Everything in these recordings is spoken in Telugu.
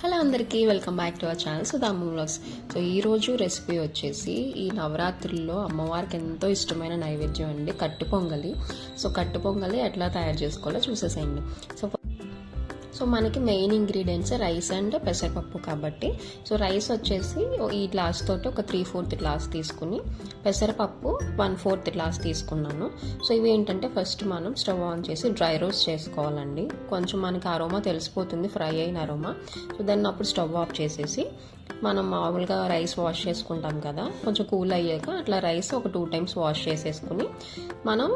హలో అందరికీ welcome back to our channel Sudhamu vlogs. So ఈరోజు రెసిపీ వచ్చేసి ఈ నవరాత్రుల్లో అమ్మవారికి ఎంతో ఇష్టమైన నైవేద్యం అండి కట్టు పొంగలి. సో కట్టు పొంగలి ఎట్లా తయారు చేసుకోవాలో చూసేసేయండి. సో సో మనకి మెయిన్ ఇంగ్రీడియంట్స్ రైస్ అండ్ పెసరపప్పు కాబట్టి. సో రైస్ వచ్చేసి ఈ గ్లాస్ తోటి ఒక త్రీ ఫోర్త్ గ్లాస్ తీసుకుని పెసరపప్పు వన్ ఫోర్త్ గ్లాస్ తీసుకున్నాను. సో ఇవి ఏంటంటే ఫస్ట్ మనం స్టవ్ ఆన్ చేసి డ్రై రోస్ట్ చేసుకోవాలండి. కొంచెం మనకి అరోమా తెలిసిపోతుంది ఫ్రై అయిన అరోమా సో దాన్ని అప్పుడు స్టవ్ ఆఫ్ చేసేసి మనం మామూలుగా రైస్ వాష్ చేసుకుంటాం కదా కొంచెం కూల్ అయ్యాక అట్లా రైస్ ఒక టూ టైమ్స్ వాష్ చేసేసుకుని మనం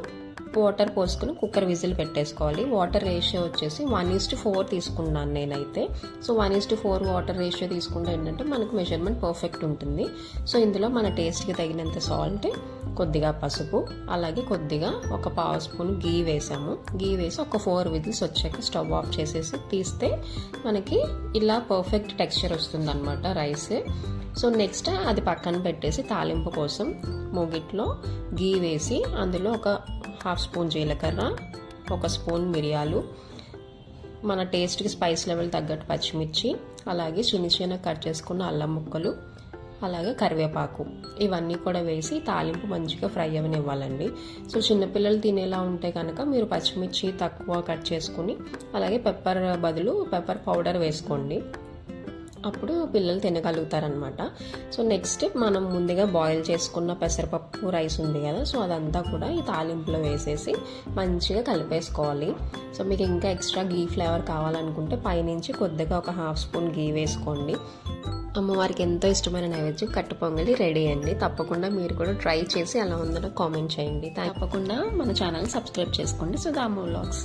వాటర్ పోసుకుని కుక్కర్ విజిల్ పెట్టేసుకోవాలి. వాటర్ రేషియో వచ్చేసి వన్ ఈస్ టు ఫోర్ తీసుకున్నాను నేనైతే. So one is to four water ratio తీసుకుంటే ఏంటంటే మనకు మెజర్మెంట్ పర్ఫెక్ట్ ఉంటుంది. సో ఇందులో మన టేస్ట్కి తగినంత సాల్ట్ కొద్దిగా పసుపు అలాగే కొద్దిగా ఒక పావు స్పూన్ గీ వేసాము. గీ వేసి ఒక ఫోర్ విజిల్స్ వచ్చాక స్టవ్ ఆఫ్ చేసేసి తీస్తే మనకి ఇలా పర్ఫెక్ట్ టెక్స్చర్ వస్తుందన్నమాట రైస్. సో నెక్స్ట్ అది పక్కన పెట్టేసి తాలింపు కోసం మూగిట్లో గీ వేసి అందులో ఒక హాఫ్ స్పూన్ జీలకర్ర ఒక స్పూన్ మిరియాలు మన టేస్ట్కి స్పైస్ లెవెల్ తగ్గట్టు పచ్చిమిర్చి అలాగే చిన్న చిన్న కట్ చేసుకున్న అల్లం ముక్కలు అలాగే కరివేపాకు. ఇవన్నీ కూడా వేసి తాలింపు మంచిగా ఫ్రై అవనివ్వాలండి. సో చిన్నపిల్లలు తినేలా ఉంటే కనుక మీరు పచ్చిమిర్చి తక్కువ కట్ చేసుకుని అలాగే పెప్పర్ బదులు పెప్పర్ పౌడర్ వేసుకోండి. అప్పుడు పిల్లలు తినగలుగుతారనమాట సో నెక్స్ట్ మనం ముందుగా బాయిల్ చేసుకున్న పెసరపప్పు రైస్ ఉంది కదా. సో అదంతా కూడా ఈ తాలింపులో వేసేసి మంచిగా కలిపేసుకోవాలి. సో మీకు ఇంకా ఎక్స్ట్రా గీ ఫ్లేవర్ కావాలనుకుంటే పైనుంచి కొద్దిగా ఒక హాఫ్ స్పూన్ గీ వేసుకోండి. అమ్మవారికి ఎంతో ఇష్టమైన నైవేద్యం కట్టు పొంగలి రెడీ అండి. తప్పకుండా మీరు కూడా ట్రై చేసి ఎలా ఉందో కామెంట్ చేయండి. తప్పకుండా మన ఛానల్ సబ్స్క్రైబ్ చేసుకోండి. సుధాము వ్లాగ్స్